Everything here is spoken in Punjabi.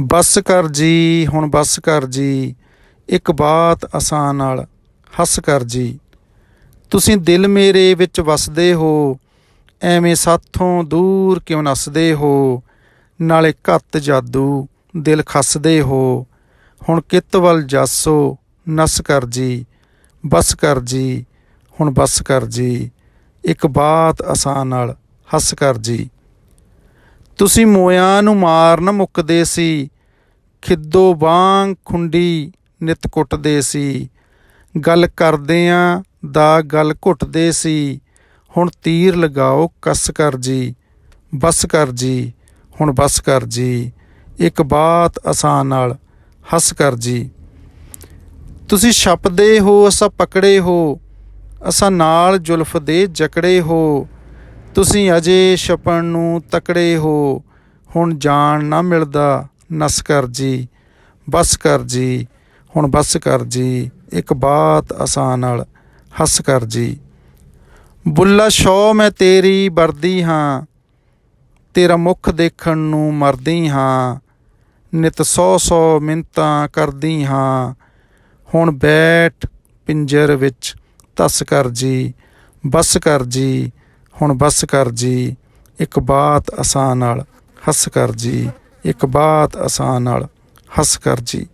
ਬਸ ਕਰ ਜੀ, ਹੁਣ ਬਸ ਕਰ ਜੀ। ਇੱਕ ਬਾਤ ਆਸਾਨ ਨਾਲ, ਹੱਸ ਕਰ ਜੀ। ਤੁਸੀਂ ਦਿਲ ਮੇਰੇ ਵਿੱਚ ਵਸਦੇ ਹੋ, ਐਵੇਂ ਸਾਥੋਂ ਦੂਰ ਕਿਉਂ ਨੱਸਦੇ ਹੋ? ਨਾਲੇ ਘੱਤ ਜਾਦੂ, ਦਿਲ ਖੱਸਦੇ ਹੋ। ਹੁਣ ਕਿਤ ਵੱਲ ਜਾਸੋ, ਨਸ ਕਰ ਜੀ, ਬਸ ਕਰ ਜੀ, ਹੁਣ ਬਸ ਕਰ ਜੀ। ਇੱਕ ਬਾਤ ਆਸਾਨ ਨਾਲ, ਹੱਸ ਕਰ ਜੀ। ਤੁਸੀਂ ਮੋਇਆਂ ਨੂੰ ਮਾਰ ਨਾ ਮੁੱਕਦੇ ਸੀ, ਖਿੱਦੋ ਬਾਂਗ ਖੁੰਡੀ ਨਿਤ ਕੁੱਟਦੇ ਸੀ। ਗੱਲ ਕਰਦਿਆਂ ਦਾ ਗੱਲ ਘੁੱਟਦੇ ਸੀ, ਹੁਣ ਤੀਰ ਲਗਾਓ ਕੱਸ ਕਰ ਜੀ, ਬਸ ਕਰ ਜੀ, ਹੁਣ ਬਸ ਕਰ ਜੀ, ਇੱਕ ਬਾਤ ਆਸਾਨ ਨਾਲ, ਹੱਸ ਕਰ ਜੀ। ਤੁਸੀਂ ਛਪਦੇ ਹੋ, ਅਸਾਂ ਪਕੜੇ ਹੋ, ਅਸਾਂ ਨਾਲ ਜ਼ੁਲਫ ਦੇ ਜਕੜੇ ਹੋ ਤੁਸੀਂ ਅਜੇ ਛਪਣ ਨੂੰ ਤਕੜੇ ਹੋ, ਹੁਣ ਜਾਣ ਨਾ ਮਿਲਦਾ, ਨਸ ਕਰ ਜੀ, ਬਸ ਕਰ ਜੀ, ਹੁਣ ਬਸ ਕਰ ਜੀ, ਇੱਕ ਬਾਤ ਆਸਾਨ ਨਾਲ, ਹੱਸ ਕਰ ਜੀ। ਬੁੱਲਾ ਸ਼ੌ ਮੈਂ ਤੇਰੀ ਵਰਦੀ ਹਾਂ, ਤੇਰਾ ਮੁਖ ਦੇਖਣ ਨੂੰ ਮਰਦੀ ਹਾਂ, ਨਿਤ ਸੌ ਸੌ ਮਿੰਤਾਂ ਕਰਦੀ ਹਾਂ, ਹੁਣ ਬੈਠ ਪਿੰਜਰ ਵਿੱਚ, ਤਸ ਕਰ ਜੀ, ਬਸ ਕਰ ਜੀ ਹੁਣ ਬਸ ਕਰ ਜੀ, ਇੱਕ ਬਾਤ ਆਸਾਨ ਨਾਲ। ਹੱਸ ਕਰ ਜੀ, ਇੱਕ ਬਾਤ ਆਸਾਨ ਨਾਲ। ਹੱਸ ਕਰ ਜੀ।